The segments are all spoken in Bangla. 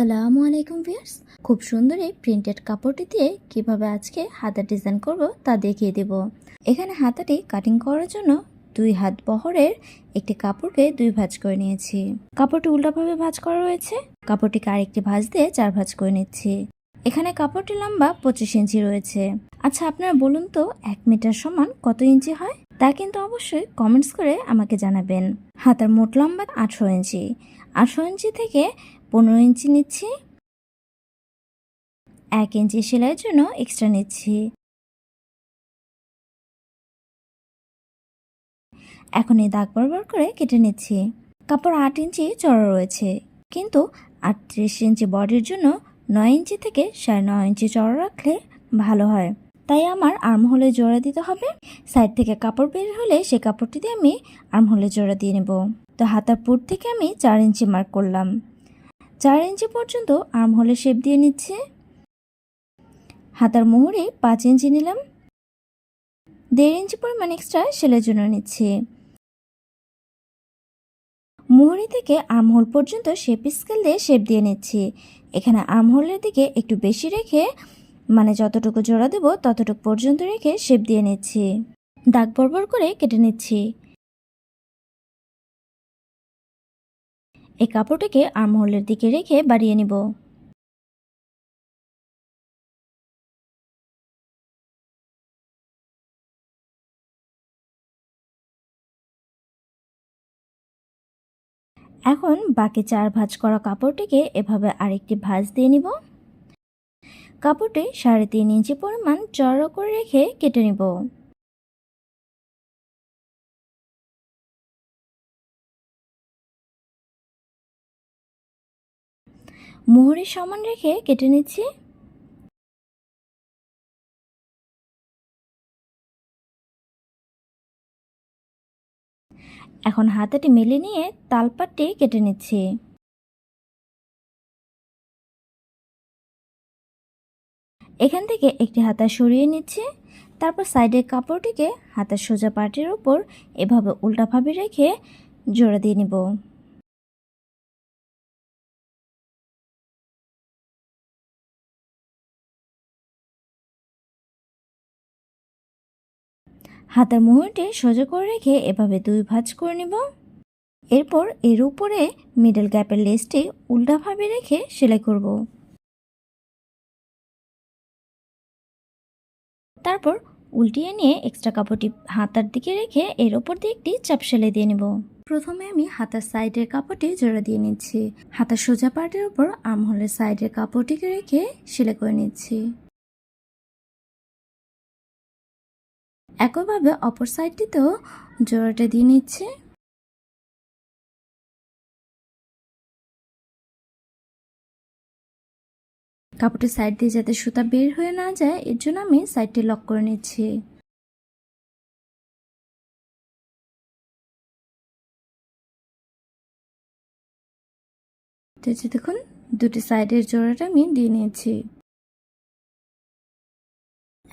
আসসালামু আলাইকুম ভিয়ার্স খুব সুন্দর এই প্রিন্টেড কাপড়টি দিয়ে কীভাবে আজকে হাতা ডিজাইন করব তা দেখিয়ে দেব। এখানে হাতাটি কাটিং করার জন্য দুই হাত বহরের একটি কাপড়কে দুই ভাঁজ করে নিয়েছি। কাপড়টি উল্টাভাবে ভাঁজ করা রয়েছে। কাপড়টিকে আরেকটি ভাঁজ দিয়ে চার ভাঁজ করে নিচ্ছি। এখানে কাপড়টি লম্বা পঁচিশ ইঞ্চি রয়েছে। আচ্ছা আপনারা বলুন তো, এক মিটার সমান কত ইঞ্চি হয়? তা কিন্তু অবশ্যই কমেন্টস করে আমাকে জানাবেন। হাতার মোট লম্বা আঠারো ইঞ্চি। আঠারো ইঞ্চি থেকে পনেরো ইঞ্চি নিচ্ছি। এক ইঞ্চি সেলাইয়ের জন্য এক্সট্রা নিচ্ছি। এখন এই দাগ বরাবর করে কেটে নিচ্ছি। কাপড় আট ইঞ্চি চড়া রয়েছে, কিন্তু আটত্রিশ ইঞ্চি বডির জন্য নয় ইঞ্চি থেকে সাড়ে নয় ইঞ্চি চড়া রাখলে ভালো হয়। তাই আমার আর্মহোলে জোড়া দিতে হবে। সাইড থেকে কাপড় বের হলে সেই কাপড়টি দিয়ে আমি আর্মহোলে জোড়া দিয়ে নেব। তো হাতার পুর থেকে আমি চার ইঞ্চি মার্ক করলাম। চার ইঞ্চি পর্যন্ত আর্মহোলে শেপ দিয়ে নিচ্ছে। হাতার মোহরে পাঁচ ইঞ্চি নিলাম। দেড় ইঞ্চি পরিমাণ এক্সট্রা সেলের জন্য নিচ্ছি। মোহরি থেকে আর্মহোল পর্যন্ত শেপ স্কেল দিয়ে শেপ দিয়ে নিচ্ছি। এখানে আর্মহোলের দিকে একটু বেশি রেখে মানে যতটুকু জোড়া দেব ততটুকু পর্যন্ত রেখে শেপ দিয়ে নিচ্ছি। দাগ বরবর করে কেটে নিচ্ছি। এই কাপড়টিকে আর্মহোলের দিকে রেখে বাড়িয়ে নিব। এখন বাকি চার ভাঁজ করা কাপড়টিকে এভাবে আরেকটি ভাঁজ দিয়ে নিব। কাপড়টি সাড়ে তিন ইঞ্চি পরিমাণ চড়া করে রেখে কেটে নিব। মোহরের সমান রেখে কেটে নিচ্ছি। এখন হাতাটি মেলে নিয়ে তালপাটটি কেটে নিচ্ছি। এখান থেকে একটি হাতা সরিয়ে নিচ্ছি। তারপর সাইডের কাপড়টিকে হাতার সোজা পাটির উপর এভাবে উল্টাভাবে রেখে জোড়া দিয়ে নিব। হাতার মুহুরটি সোজা করে রেখে এভাবে দুই ভাঁজ করে নিব। এরপর এর উপরে মিডল গ্যাপের লেসটি উল্টাভাবে রেখে সেলাই করব। তারপর উল্টিয়ে নিয়ে এক্সট্রা কাপড়টি হাতার দিকে রেখে এর ওপর দিয়ে একটি চাপ সেলাই দিয়ে নেব। প্রথমে আমি হাতার সাইডের কাপড়টি জোড়া দিয়ে নিচ্ছি। হাতার সোজা পার্টের উপর আমহলের সাইডের কাপড়টিকে রেখে সেলাই করে নিচ্ছি। একইভাবে অপর সাইডটিতেও জোড়াটা দিয়ে নিচ্ছে। কাপড়টির সাইড দিয়ে যাতে সুতা বের হয়ে না যায়, এর জন্য আমি সাইডটি লক করে নিচ্ছি। দেখুন, দুটি সাইডের জোড়াটা আমি দিয়ে নিয়েছি।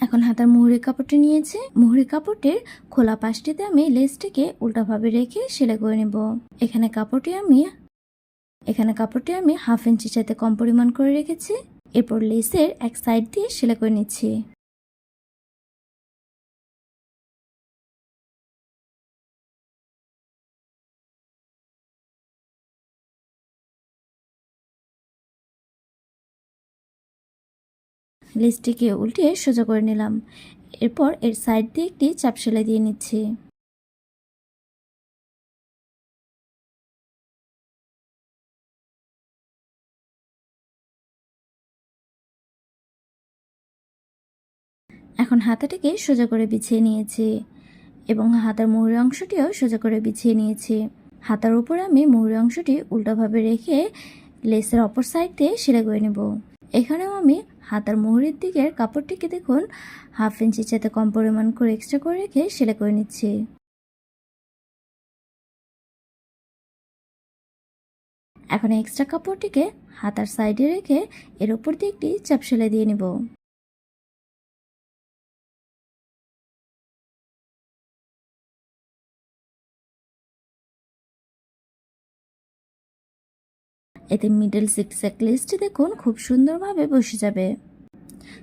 এখন হাতার মুহুরি কাপড়টি নিয়েছে। মুহুরের কাপড়টির খোলা পাশটিতে আমি লেসটিকে উল্টাভাবে রেখে সেলাই করে নেব। এখানে কাপড়টি আমি, এখানে কাপড়টি আমি হাফ ইঞ্চি সাথে কম পরিমাণ করে রেখেছি। এরপর লেসের এক সাইড দিয়ে সেলাই করে নিচ্ছি। লেসটিকে উল্টিয়ে সোজা করে নিলাম। এরপর এর সাইড দিয়ে একটি চাপ সেলাই দিয়ে নিচ্ছি। এখন হাতাটিকে সোজা করে বিছিয়ে নিয়েছি এবং হাতার মুহুরি অংশটিও সোজা করে বিছিয়ে নিয়েছি। হাতার উপরে আমি মুহুরি অংশটি উল্টাভাবে রেখে লেসের অপর সাইড দিয়ে সেলাই করে নেব। এখানেও আমি হাতার মোহরের দিকের কাপড়টিকে দেখুন। হাফ ইঞ্চি চাতে কম পরিমাণ করে এক্সট্রা করে রেখে সেলাই করে নিচ্ছি। এখন এক্সট্রা কাপড়টিকে হাতার সাইডে রেখে এর উপর দিয়ে একটি চাপ সেলাই দিয়ে নেব। এতে মিডল সিক্স এক লিস্ট দেখুন খুব সুন্দরভাবে বসে যাবে।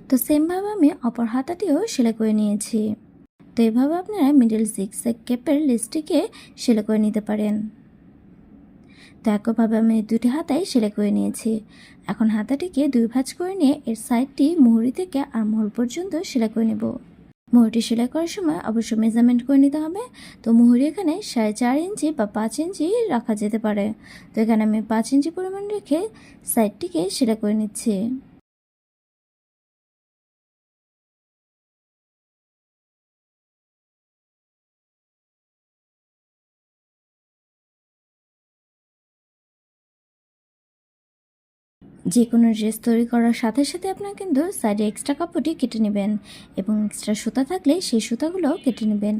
তো সেমভাবে আমি অপর হাতাটিও সেলাই করে নিয়েছি। তো এভাবে আপনারা মিডল সিক্স এক কেপের লিস্টটিকে সেলাই করে নিতে পারেন। তো একভাবে আমি দুটি হাতাই সেলাই করে নিয়েছি। এখন হাতাটিকে দুই ভাঁজ করে নিয়ে এর সাইডটি মুহুরি থেকে আর মোহর পর্যন্ত সেলাই করে নেব। মুহুরিটি সেলাই করার সময় অবশ্য মেজারমেন্ট করে নিতে হবে। তো মোহরি এখানে সাড়ে চার ইঞ্চি বা পাঁচ ইঞ্চি রাখা যেতে পারে। তো এখানে আমি পাঁচ ইঞ্চি পরিমাণ রেখে সাইডটিকে সেলাই করে নিচ্ছি। যে কোনো ড্রেস তৈরি করার সাথে সাথে আপনার কিন্তু সাইডে এক্সট্রা কাপড়টি কেটে নেবেন এবং এক্সট্রা সুতা থাকলে সেই সুতাগুলো কেটে নেবেন।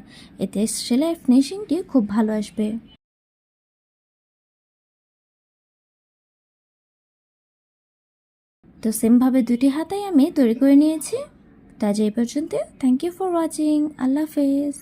এতে সেলাই ফিনিশিংটি খুব ভালো আসবে। তো সেমভাবে দুটি হাতাই আমি তৈরি করে নিয়েছি। তা এই পর্যন্ত। থ্যাংক ইউ ফর ওয়াচিং আল্লাহ হাফেজ।